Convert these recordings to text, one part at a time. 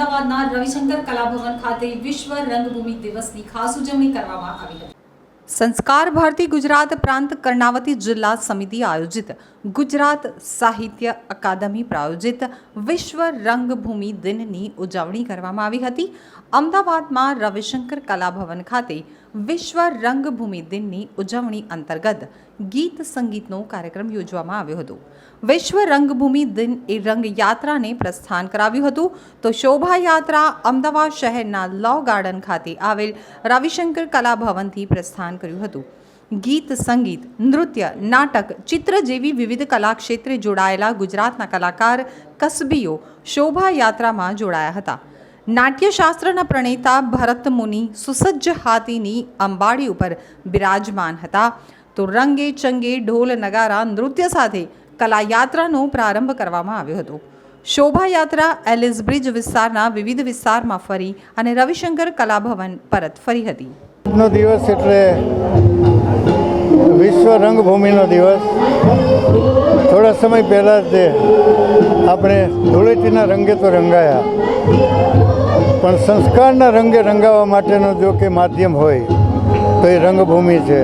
અમદાવાદના રવિશંકર કલાભવન ખાતે વિશ્વ રંગભૂમિ દિવસની ખાસ ઉજવણી કરવામાં આવી હતી. સંસ્કાર ભારતી ગુજરાત પ્રાંત કર્ણાવતી જિલ્લા સમિતિ આયોજિત ગુજરાત સાહિત્ય અકાદમી પ્રાયોજિત વિશ્વ રંગભૂમિ દિનની ઉજવણી કરવામાં આવી હતી. અમદાવાદમાં રવિશંકર કલાભવન ખાતે વિશ્વ રંગભૂમિ દિનની ઉજવણી અંતર્ગત ગીત સંગીતનો કાર્યક્રમ યોજવામાં આવ્યો હતો. વિશ્વ રંગભૂમિ દિન એ રંગયાત્રાને પ્રસ્થાન કરાવ્યું હતું. તો શોભાયાત્રા અમદાવાદ શહેરના લો ગાર્ડન ખાતે આવેલ રવિશંકર કલાભવનથી પ્રસ્થાન કર્યું હતું. ગીત સંગીત, નૃત્ય, નાટક, ચિત્ર જેવી વિવિધ કલા ક્ષેત્રે જોડાયેલા ગુજરાતના કલાકાર, કસબીઓ શોભાયાત્રામાં જોડાયા હતા. નાટ્યશાસ્ત્રના પ્રણેતા ભરત મુનિ સુસજ્જ હાથીની અંબાડી ઉપર બિરાજમાન હતા. તો રંગે ચંગે ઢોલ નગારા નૃત્ય સાથે કલાયાત્રાનો પ્રારંભ કરવામાં આવ્યો હતો. શોભાયાત્રા એલિસ બ્રિજ વિસ્તારના વિવિધ વિસ્તારમાં ફરી અને રવિશંકર કલાભવન પરત ફરી હતી. આજનો દિવસ એટલે વિશ્વ રંગભૂમિનો દિવસ. થોડા સમય પહેલાં જ આપણે ધૂળેટીના રંગે તો રંગાયા. પણ સંસ્કારના રંગે રંગાવવા માટેનો જો કે માધ્યમ હોય, તો એ રંગભૂમિ છે.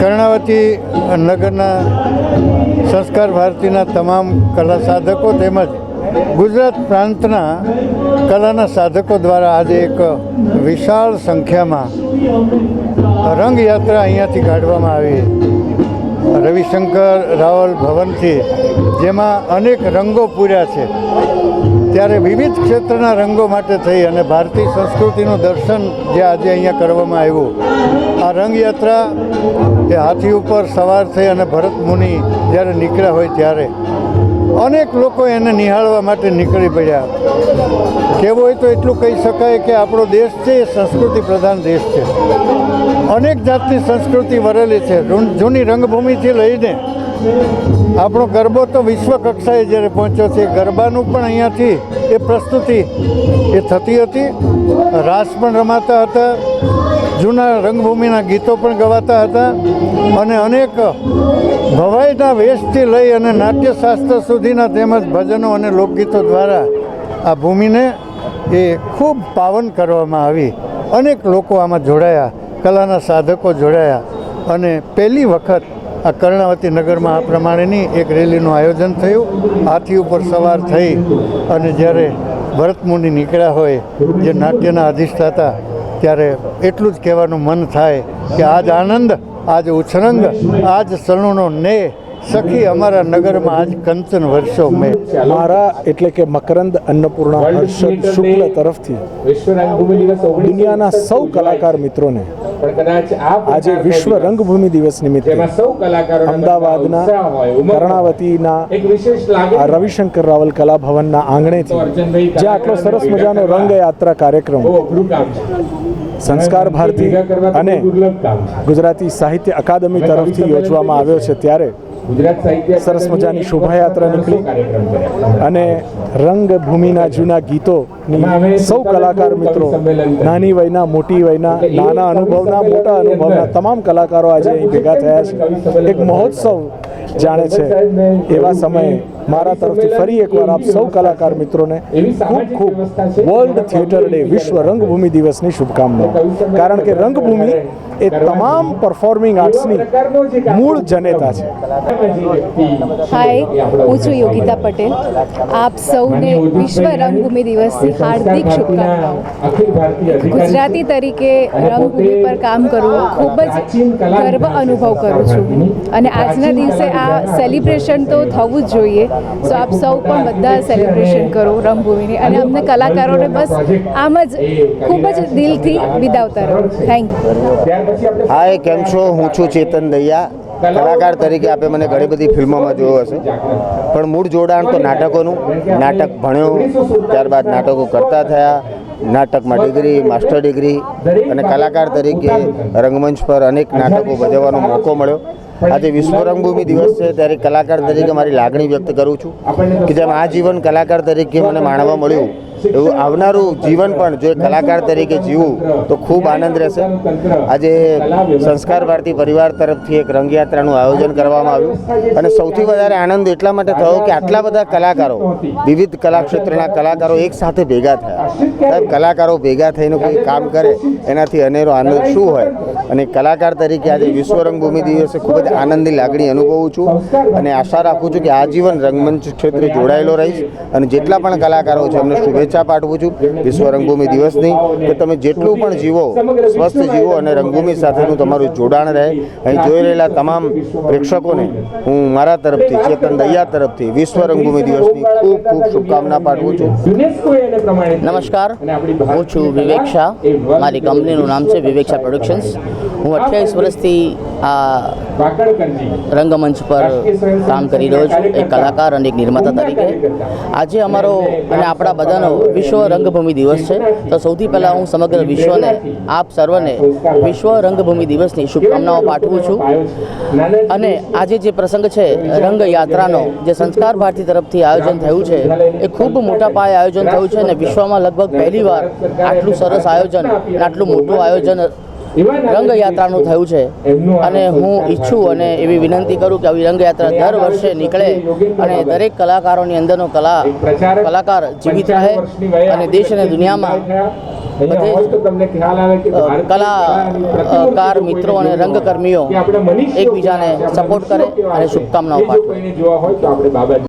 કર્ણાવતી નગરના સંસ્કાર ભારતીના તમામ કલા સાધકો તેમજ ગુજરાત પ્રાંતના કલાના સાધકો દ્વારા આજે એક વિશાળ સંખ્યામાં રંગયાત્રા અહીંયાથી કાઢવામાં આવી. રવિશંકર રાવલ ભવનથી જેમાં અનેક રંગો પૂર્યા છે. ત્યારે વિવિધ ક્ષેત્રના રંગો માટે થઈ અને ભારતીય સંસ્કૃતિનું દર્શન જે આજે અહીંયા કરવામાં આવ્યું, આ રંગયાત્રા એ હાથી ઉપર સવાર થઈ અને ભરત મુનિ જ્યારે નીકળ્યા હોય ત્યારે અનેક લોકો એને નિહાળવા માટે નીકળી પડ્યા. કહેવું હોય તો એટલું કહી શકાય કે આપણો દેશ છે, એ સંસ્કૃતિ પ્રધાન દેશ છે. અનેક જાતની સંસ્કૃતિ વરેલી છે. જૂની રંગભૂમિથી લઈને આપણો ગરબો તો વિશ્વ કક્ષાએ જ્યારે પહોંચ્યો છે, ગરબાનું પણ અહીંયાથી એ પ્રસ્તુતિ એ થતી હતી. રાસ પણ રમાતા હતા, જૂના રંગભૂમિના ગીતો પણ ગવાતા હતા અને અનેક ભવાઈના વેશથી લઈ અને નાટ્યશાસ્ત્ર સુધીના તેમજ ભજનો અને લોકગીતો દ્વારા આ ભૂમિને એ ખૂબ પાવન કરવામાં આવી. અનેક લોકો આમાં જોડાયા, કલાના સાધકો જોડાયા અને પહેલી વખત આ કર્ણાવતી નગરમાં આ પ્રમાણેની એક રેલીનું આયોજન થયું. હાથી ઉપર સવાર થઈ અને જ્યારે ભરતમુનિ નીકળ્યા હોય જે નાટ્યના અધિષ્ઠાતા ત્યારે એટલું જ કહેવાનું મન થાય કે આજ આનંદ આજ ઉછરંગ આજ સણુનો ને સખી અમારા નગરમાં આજ કંચન વર્ષો મેં. મારા એટલે કે મકરંદ અન્નપૂર્ણા હર્ષદ શુક્લ તરફથી દુનિયાના સૌ કલાકાર મિત્રોને આજે વિશ્વ રંગભૂમિ દિવસ નિમિત્તે અમદાવાદના કર્ણાવતીના એક વિશેષ લાગે રવિશંકર રાવલ કલા ભવનના આંગણેથી જે આટલો સરસ મજાનો કાર્યક્રમ. અઘરું કામ છે. સંસ્કાર ભારતી અને ગુજરાતી સાહિત્ય અકાદમી તરફથી યોજવામાં આવ્યો છે ત્યારે સરસ મજાની શોભાયાત્રા નીકળી. અને રંગભૂમિના જૂના ગીતોની સૌ કલાકાર મિત્રો નાની વયના મોટી વયના નાના અનુભવના મોટા અનુભવના તમામ કલાકારો આજે અહીં ભેગા થયા છે. એક મહોત્સવ જાણે છે એવા સમયે મારા તરફથી ફરી એકવાર આપ સૌ કલાકાર મિત્રોને ખૂબ ખૂબ વર્લ્ડ થિયેટર ડે વિશ્વ રંગભૂમિ દિવસની શુભકામનાઓ. કારણ કે રંગભૂમિ એ તમામ પરફોર્મિંગ આર્ટ્સની મૂળ જનેતા છે. હાય, હું છું યોગિતા પટેલ. આપ સૌને વિશ્વ રંગભૂમિ દિવસની હાર્દિક શુભકામનાઓ. ગુજરાતી તરીકે રંગભૂમિ પર કામ કરવું ખૂબ જ ગર્વ અનુભવ કરું છું. અને આજના દિવસે આ સેલિબ્રેશન તો થવું જ જોઈએ. સો આપ સૌ પણ બધા સેલિબ્રેશન કરો રંગભૂમિની. અને અમને કલાકારોને બસ આમ જ ખૂબ જ દિલથી વિદાવતા રહો. થેન્ક યુ હાય કેમ છો? હું છું ચેતન દૈયા. કલાકાર તરીકે આપે મને ઘણી બધી ફિલ્મોમાં જોયો હશે. પણ મૂળ જોડાણ તો નાટકોનું. નાટક ભણ્યો, ત્યારબાદ નાટકો કરતા થયા. નાટકમાં ડિગ્રી, માસ્ટર ડિગ્રી. અને કલાકાર તરીકે રંગમંચ પર અનેક નાટકો ભજવવાનો મોકો મળ્યો. આજે વિશ્વ રંગભૂમિ દિવસ છે, ત્યારે કલાકાર તરીકે મારી લાગણી વ્યક્ત કરું છું કે જેમ આ જીવન કલાકાર તરીકે મને માણવા મળ્યું એવું આવનારું જીવન પણ જો કલાકાર તરીકે જીવું, તો ખૂબ આનંદ રહેશે. આજે સંસ્કાર ભારતી પરિવાર તરફથી એક રંગયાત્રાનું આયોજન કરવામાં આવ્યું અને સૌથી વધારે આનંદ એટલા માટે થયો કે આટલા બધા કલાકારો, વિવિધ કલાક્ષેત્રના કલાકારો એક સાથે ભેગા થયા. કલાકારો ભેગા થઈને કોઈ કામ કરે, એનાથી અનેરો આનંદ શું હોય? અને કલાકાર તરીકે આજે વિશ્વ રંગભૂમિ દિવસે ખૂબ જ આનંદની લાગણી અનુભવું છું અને આશા રાખું છું કે આજીવન રંગમંચ ક્ષેત્રે જોડાયેલો રહીશ અને જેટલા પણ કલાકારો છે, એમને શુભેચ્છા પાઠવું છું વિશ્વ રંગભૂમિ દિવસની કે તમે જેટલું પણ જીવો સ્વસ્થ જીવો અને રંગભૂમિ સાથેનું તમારું જોડાણ રહે. અહીં જોઈ રહેલા તમામ પ્રેક્ષકોને હું મારા તરફથી ચેતન દૈયા તરફથી વિશ્વ રંગભૂમિ દિવસની ખૂબ ખૂબ શુભકામના પાઠવું છું. નમસ્કાર. હું છું વિવેક શાહ. મારી કંપનીનું નામ છે વિવેક શાહ પ્રોડક્શન્સ હું અઠ્યાવીસ વર્ષથી આ રંગમંચ પર કામ કરી રહ્યો છું, એક કલાકાર અને એક નિર્માતા તરીકે. આજે અમારો અને આપણા બધાનો વિશ્વ રંગભૂમિ દિવસ છે. તો સૌથી પહેલાં હું સમગ્ર વિશ્વને, આપ સર્વને વિશ્વ રંગભૂમિ દિવસની શુભકામનાઓ પાઠવું છું. અને આજે જે પ્રસંગ છે, રંગયાત્રાનો, જે સંસ્કાર ભારતી તરફથી આયોજન થયું છે, એ ખૂબ મોટા પાયે આયોજન થયું છે અને વિશ્વમાં લગભગ પહેલીવાર આટલું સરસ આયોજન આટલું મોટું આયોજન રંગયાત્રાનું થયું છે. અને હું ઈચ્છું અને એવી વિનંતી કરું કે આવી રંગયાત્રા દર વર્ષે નીકળે અને દરેક કલાકારોની અંદરનો કલા કલાકાર જીવિત રહે અને દેશ અને દુનિયામાં કલાકાર મિત્રો અને રંગકર્મીઓ એકબીજાને સપોર્ટ કરે અને શુભકામનાઓ પાઠવે.